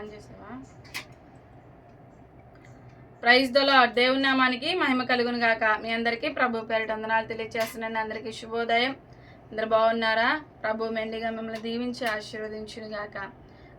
On చేసావా? Praise దలో దేవుని నామానికి మహిమ కలుగును గాక. మీ అందరికీ ప్రభు పేరిట వందనాలు తెలియజేస్తున్నాను అందరికీ శుభోదయం. అందరు బాగున్నారా? ప్రభు మెండిగా మిమ్మల్ని దీవించి ఆశీర్వదించును గాక.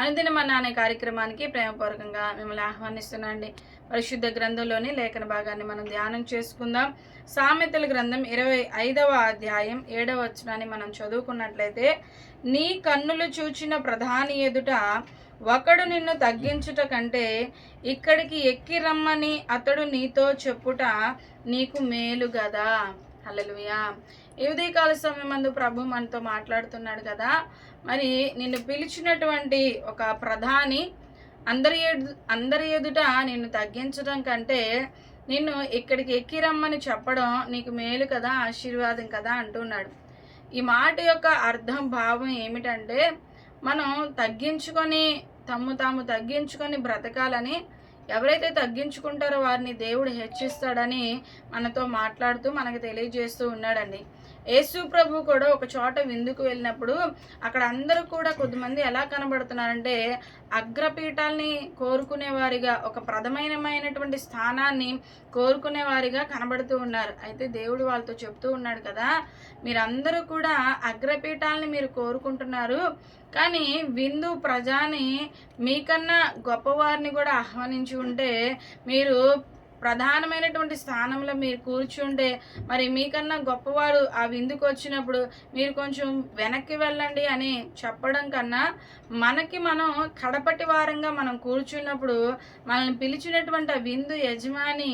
అనుదిన మన అనే కార్యక్రమానికి ప్రేమపూర్వకంగా మిమ్మల్ని ఆహ్వానిస్తున్నాండి పరిశుద్ధ గ్రంథంలోని లేఖన భాగాన్ని మనం ధ్యానం చేసుకుందాం. సామెతల గ్రంథం ఇరవై ఐదవ అధ్యాయం ఏడవ వచనాన్ని మనం చదువుకున్నట్లయితే నీ కన్నులు చూచిన ప్రధాని ఎదుట ఒకడు నిన్ను తగ్గించుట కంటే ఇక్కడికి ఎక్కి రమ్మని అతడు నీతో చెప్పుట నీకు మేలు కదా హల్లెలూయా. ఈ ఉదయకాల సమయమందు ప్రభు మనతో మాట్లాడుతున్నాడు కదా మరి నిన్ను పిలిచినటువంటి ఒక ప్రధాని అందరి ఎదు అందరి ఎదుట నిన్ను తగ్గించడం కంటే నిన్ను ఇక్కడికి ఎక్కి రమ్మని చెప్పడం నీకు మేలు కదా ఆశీర్వాదం కదా అంటున్నాడు. ఈ మాట యొక్క అర్థం భావం ఏమిటంటే మనం తగ్గించుకొని తమ్ము తాము తగ్గించుకొని బ్రతకాలని ఎవరైతే తగ్గించుకుంటారో వారిని దేవుడు హెచ్చిస్తాడని మనతో మాట్లాడుతూ మనకు తెలియజేస్తూ ఉన్నాడండి. యేసు ప్రభు కూడా ఒక చోట విందుకు వెళ్ళినప్పుడు అక్కడ అందరూ కూడా కొద్దిమంది ఎలా కనబడుతున్నారంటే అగ్రపీఠాల్ని కోరుకునే వారిగా ఒక ప్రథమైనమైనటువంటి స్థానాన్ని కోరుకునే వారిగా కనబడుతూ ఉన్నారు. అయితే దేవుడు వాళ్ళతో చెప్తూ ఉన్నాడు కదా మీరందరూ కూడా అగ్రపీఠాలని మీరు కోరుకుంటున్నారు కానీ విందు ప్రజాని మీకన్నా గొప్పవారిని కూడా ఆహ్వానించి ఉంటే మీరు ప్రధానమైనటువంటి స్థానంలో మీరు కూర్చుంటే మరి మీకన్నా గొప్పవారు ఆ విందుకు వచ్చినప్పుడు మీరు కొంచెం వెనక్కి వెళ్ళండి అని చెప్పడం కన్నా మనకి మనం కడపటి వారంగా మనం కూర్చున్నప్పుడు మనల్ని పిలిచినటువంటి ఆ విందు యజమాని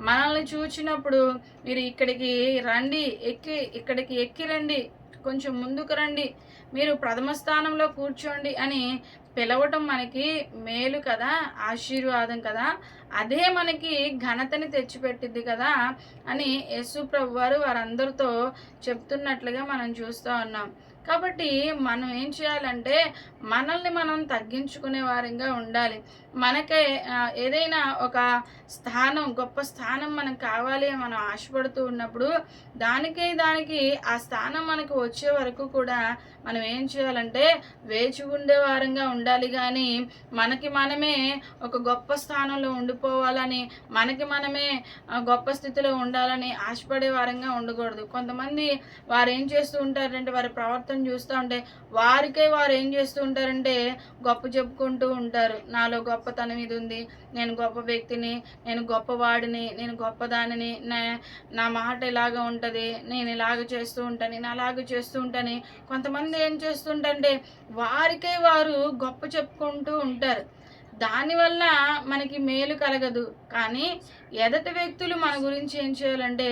మనల్ని చూచినప్పుడు మీరు ఇక్కడికి రండి ఎక్కి ఇక్కడికి ఎక్కి రండి కొంచెం ముందుకు రండి మీరు ప్రథమ స్థానంలో కూర్చోండి అని పిలవటం మనకి మేలు కదా ఆశీర్వాదం కదా అదే మనకి ఘనతని తెచ్చిపెట్టింది కదా అని యేసు ప్రభు వారు వారందరితో చెప్తున్నట్లుగా మనం చూస్తూ ఉన్నాం. కాబట్టి మనం ఏం చేయాలంటే మనల్ని మనం తగ్గించుకునే వారంగా ఉండాలి. మనకే ఏదైనా ఒక స్థానం గొప్ప స్థానం మనకు కావాలి అని మనం ఆశపడుతూ ఉన్నప్పుడు దానికే దానికి ఆ స్థానం మనకు వచ్చే వరకు కూడా మనం ఏం చేయాలంటే వేచి ఉండే వారంగా ఉండాలి. కానీ మనకి మనమే ఒక గొప్ప స్థానంలో ఉండిపోవాలని మనకి మనమే గొప్ప స్థితిలో ఉండాలని ఆశపడే వారంగా ఉండకూడదు. కొంతమంది వారు ఏం చేస్తూ ఉంటారంటే వారి ప్రవర్తన చూస్తూ ఉంటే వారికే వారు ఏం చేస్తూ ఉంటారంటే గొప్ప చెప్పుకుంటూ ఉంటారు. నాలో గొప్ప గొప్పతనం ఇది ఉంది. నేను గొప్ప వ్యక్తిని నేను గొప్పవాడిని నేను గొప్పదానిని నా నా మాట ఇలాగ ఉంటుంది నేను ఇలాగ చేస్తూ ఉంటాను నేను అలాగ చేస్తూ ఉంటాను. కొంతమంది ఏం చేస్తుంటే వారికే వారు గొప్ప చెప్పుకుంటూ ఉంటారు. దానివల్ల మనకి మేలు కలగదు. కానీ ఎదటి వ్యక్తులు మన గురించి ఏం చేయాలంటే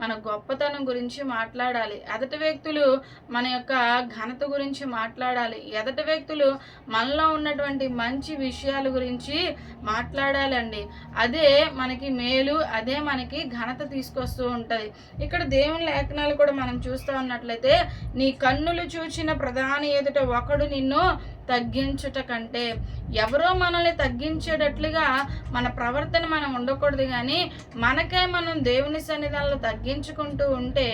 మన గొప్పతనం గురించి మాట్లాడాలి. ఎదటి వ్యక్తులు మన యొక్క ఘనత గురించి మాట్లాడాలి. ఎదటి వ్యక్తులు మనలో ఉన్నటువంటి మంచి విషయాల గురించి మాట్లాడాలండి. అదే మనకి మేలు అదే మనకి ఘనత తీసుకొస్తూ ఉంటుంది. ఇక్కడ దేవుని లేఖనాలు కూడా మనం చూస్తూ ఉన్నట్లయితే నీ కన్నులు చూచిన ప్రధాని ఎదుట ఒకడు నిన్ను తగ్గించుట కంటే ఎవరో మనల్ని తగ్గించేటట్లుగా మన ప్రవర్తన మనం ఉండకూడదు కానీ కానీ మనకే మనం దేవుని సన్నిధానంలో తగ్గించుకుంటూ ఉంటే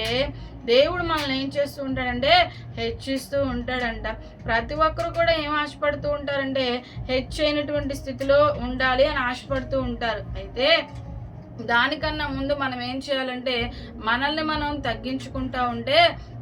దేవుడు మనల్ని ఏం చేస్తూ ఉంటాడంటే హెచ్చిస్తూ ఉంటాడంట. ప్రతి ఒక్కరు కూడా ఏం ఆశపడుతూ ఉంటారంటే హెచ్చైనటువంటి స్థితిలో ఉండాలి అని ఆశపడుతూ ఉంటారు. అయితే దానికన్నా ముందు మనం ఏం చేయాలంటే మనల్ని మనం తగ్గించుకుంటా ఉంటే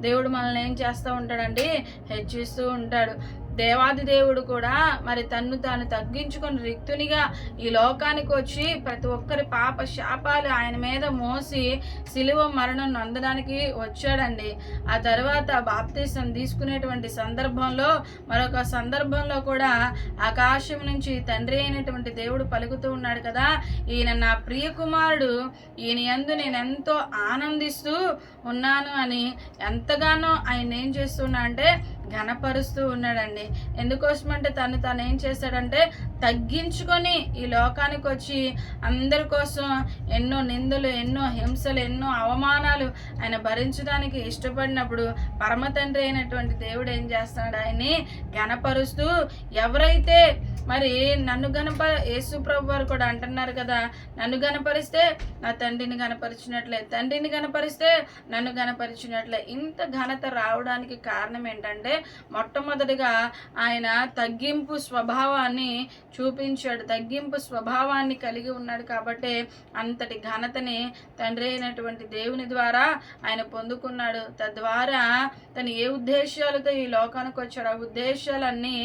దేవుడు మనల్ని ఏం చేస్తూ ఉంటాడండి? హెచ్చిస్తూ ఉంటాడు. దేవాది దేవుడు కూడా మరి తన్ను తాను తగ్గించుకొని రిక్తునిగా ఈ లోకానికి వచ్చి ప్రతి ఒక్కరి పాప శాపాలు ఆయన మీద మోసి సిలువ మరణం నొందడానికి వచ్చాడండి. ఆ తర్వాత బాప్తీసం తీసుకునేటువంటి సందర్భంలో మరొక సందర్భంలో కూడా ఆకాశం నుంచి తండ్రి అయినటువంటి దేవుడు పలుకుతూ ఉన్నాడు కదా ఈయన నా ప్రియ కుమారుడు ఈయన యందు నేను ఎంతో ఆనందిస్తూ ఉన్నాను అని ఎంతగానో ఆయన ఏం చేస్తున్నా అంటే ఘనపరుస్తూ ఉన్నాడండి. ఎందుకోసమంటే తను తను ఏం చేశాడంటే తగ్గించుకొని ఈ లోకానికి వచ్చి అందరి కోసం ఎన్నో నిందలు ఎన్నో హింసలు ఎన్నో అవమానాలు ఆయన భరించడానికి ఇష్టపడినప్పుడు పరమ తండ్రి అయినటువంటి దేవుడు ఏం చేస్తున్నాడు? ఆయన్ని ఘనపరుస్తూ ఎవరైతే మరి నన్ను గనప యేసు ప్రభు వారు కూడా అంటున్నారు కదా నన్ను గనపరిస్తే నా తండ్రిని గనపరిచినట్లే తండ్రిని గనపరిస్తే నన్ను గనపరిచినట్లే. ఇంత ఘనత రావడానికి కారణం ఏంటంటే మొట్టమొదటిగా ఆయన తగ్గింపు స్వభావాన్ని చూపించాడు తగ్గింపు స్వభావాన్ని కలిగి ఉన్నాడు కాబట్టి అంతటి ఘనతని తండ్రి అయినటువంటి దేవుని ద్వారా ఆయన పొందుకున్నాడు. తద్వారా తను ఏ ఉద్దేశాలతో ఈ లోకానికి వచ్చాడు ఆ ఉద్దేశాలన్నీ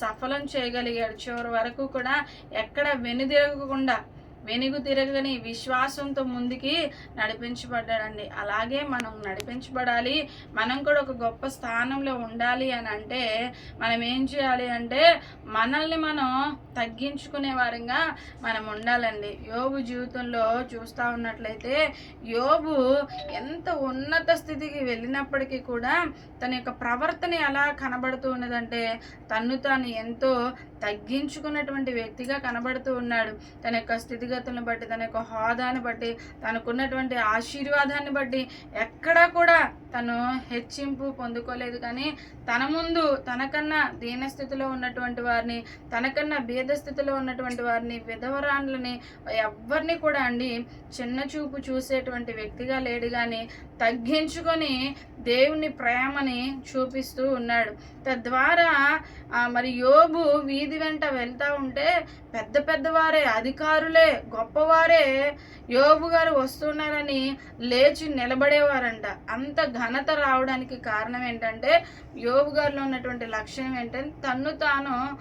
సఫలం చేయగలిగాడు. చివరి వరకు కూడా ఎక్కడ వెనుదిరగకుండా వెనుగు తిరగని విశ్వాసంతో ముందుకి నడిపించబడ్డాడండి. అలాగే మనం నడిపించబడాలి. మనం కూడా ఒక గొప్ప స్థానంలో ఉండాలి అని అంటే మనం ఏం చేయాలి అంటే మనల్ని మనం తగ్గించుకునే వారంగా మనం ఉండాలండి. యోబు జీవితంలో చూస్తూ ఉన్నట్లయితే యోబు ఎంత ఉన్నత స్థితికి వెళ్ళినప్పటికీ కూడా తన యొక్క ప్రవర్తన ఎలా కనబడుతూ ఉన్నదంటే తన్ను తాను ఎంతో తగ్గించుకున్నటువంటి వ్యక్తిగా కనబడుతూ ఉన్నాడు. తన యొక్క స్థితిగతులను బట్టి తన యొక్క హోదాని బట్టి తనకున్నటువంటి ఆశీర్వాదాన్ని బట్టి ఎక్కడా కూడా తను హెచ్చింపు పొందుకోలేదు. కానీ తన ముందు తనకన్నా దీన స్థితిలో ఉన్నటువంటి వారిని తనకన్నా భేద స్థితిలో ఉన్నటువంటి వారిని విధవరాన్లని ఎవరిని కూడా అండి చిన్న చూపు చూసేటువంటి వ్యక్తిగా లేడు కానీ తగ్గించుకొని దేవుని ప్రేమని చూపిస్తూ ఉన్నాడు. తద్వారా ఆ, మరి యోబు వీధి వెంట వెళ్తా ఉంటే పెద్ద పెద్దవారే అధికారులే గొప్పవారే యోబు గారు వస్తున్నారని లేచి నిలబడేవారంట. అంత ఘనత రావడానికి కారణం ఏంటంటే యోబు గారిలో ఉన్నటువంటి లక్షణం ఏంటంటే తన్ను తాను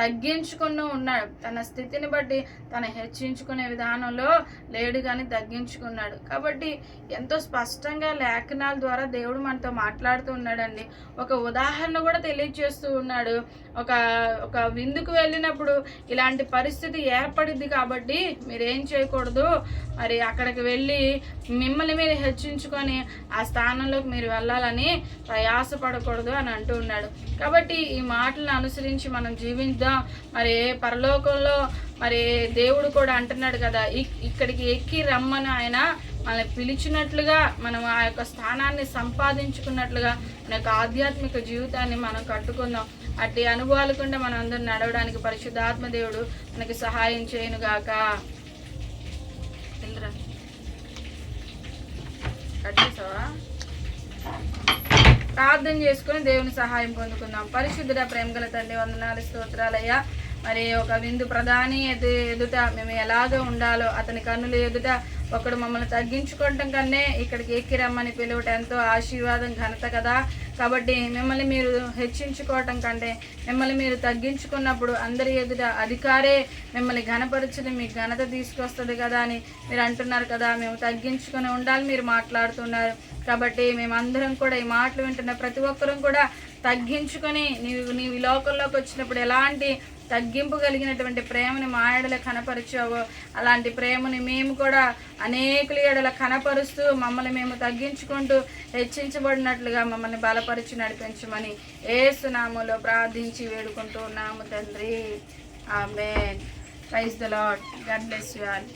తగ్గించుకుని ఉన్నాడు. తన స్థితిని బట్టి తన హెచ్చించుకునే విధానంలో లేడు కానీ తగ్గించుకున్నాడు. కాబట్టి ఎంతో స్పష్టంగా లేఖనాల ద్వారా దేవుడు మనతో మాట్లాడుతూ ఉన్నాడండి. ఒక ఉదాహరణ కూడా తెలియజేస్తూ ఉన్నాడు. ఒక ఒక విందుకు వెళ్ళినప్పుడు ఇలాంటి పరిస్థితి ఏర్పడింది కాబట్టి మీరేం చేయకూడదు. మరి అక్కడికి వెళ్ళి మిమ్మల్ని మీరు హెచ్చించుకొని ఆ స్థానంలోకి మీరు వెళ్ళాలని ప్రయాసపడకూడదు అని అంటూ ఉన్నాడు. కాబట్టి ఈ మాటలను అనుసరించి మనం జీవిద్దాం మరి పరలోకంలో మరి దేవుడు కూడా అంటున్నాడు కదా ఇక్కడికి ఎక్కి రమ్మని ఆయన మనల్ని పిలిచినట్లుగా మనం ఆ యొక్క స్థానాన్ని సంపాదించుకున్నట్లుగా మన యొక్క ఆధ్యాత్మిక జీవితాన్ని మనం కట్టుకుందాం. అట్టి అనుభవాలు కూడా మనం అందరం నడవడానికి పరిశుద్ధాత్మ దేవుడు మనకి సహాయం చేయనుగాక వెళ్ళరా కట్ చేసావా ప్రార్థన చేసుకుని దేవుని సహాయం పొందుకుందాం పరిశుద్ధుడ ప్రేమగల తండ్రి వందనాలు స్తోత్రాలయ్యా. మరి ఒక విందు ప్రధాని ఎదు ఎదుట మేము ఎలాగ ఉండాలో అతని కన్నుల ఎదుట ఒకడు మమ్మల్ని తగ్గించుకోవటం కన్నే ఇక్కడికి ఎక్కి రమ్మని పిలువటం ఎంతో ఆశీర్వాదం ఘనత కదా. కాబట్టి మిమ్మల్ని మీరు హెచ్చించుకోవటం కంటే మిమ్మల్ని మీరు తగ్గించుకున్నప్పుడు అందరి ఎదుట అధికారే మిమ్మల్ని ఘనపరచని మీ ఘనత తీసుకొస్తుంది కదా అని మీరు అంటున్నారు కదా. మేము తగ్గించుకొని ఉండాలి మీరు మాట్లాడుతున్నారు. కాబట్టి మేమందరం కూడా ఈ మాటలు వింటున్న ప్రతి ఒక్కరం కూడా తగ్గించుకొని నీవు నీవు ఈ లోకంలోకి వచ్చినప్పుడు ఎలాంటి తగ్గింపు కలిగినటువంటి ప్రేమని మా ఎడల కనపరిచావో. అలాంటి ప్రేమని మేము కూడా అనేకుల ఎడల కనపరుస్తూ మమ్మల్ని మేము తగ్గించుకుంటూ హెచ్చించబడినట్లుగా మమ్మల్ని బలపరిచి నడిపించమని ఏసునామలో ప్రార్థించి వేడుకుంటూ ఉన్నాము తండ్రి. ఆమె praise the Lord God bless you all.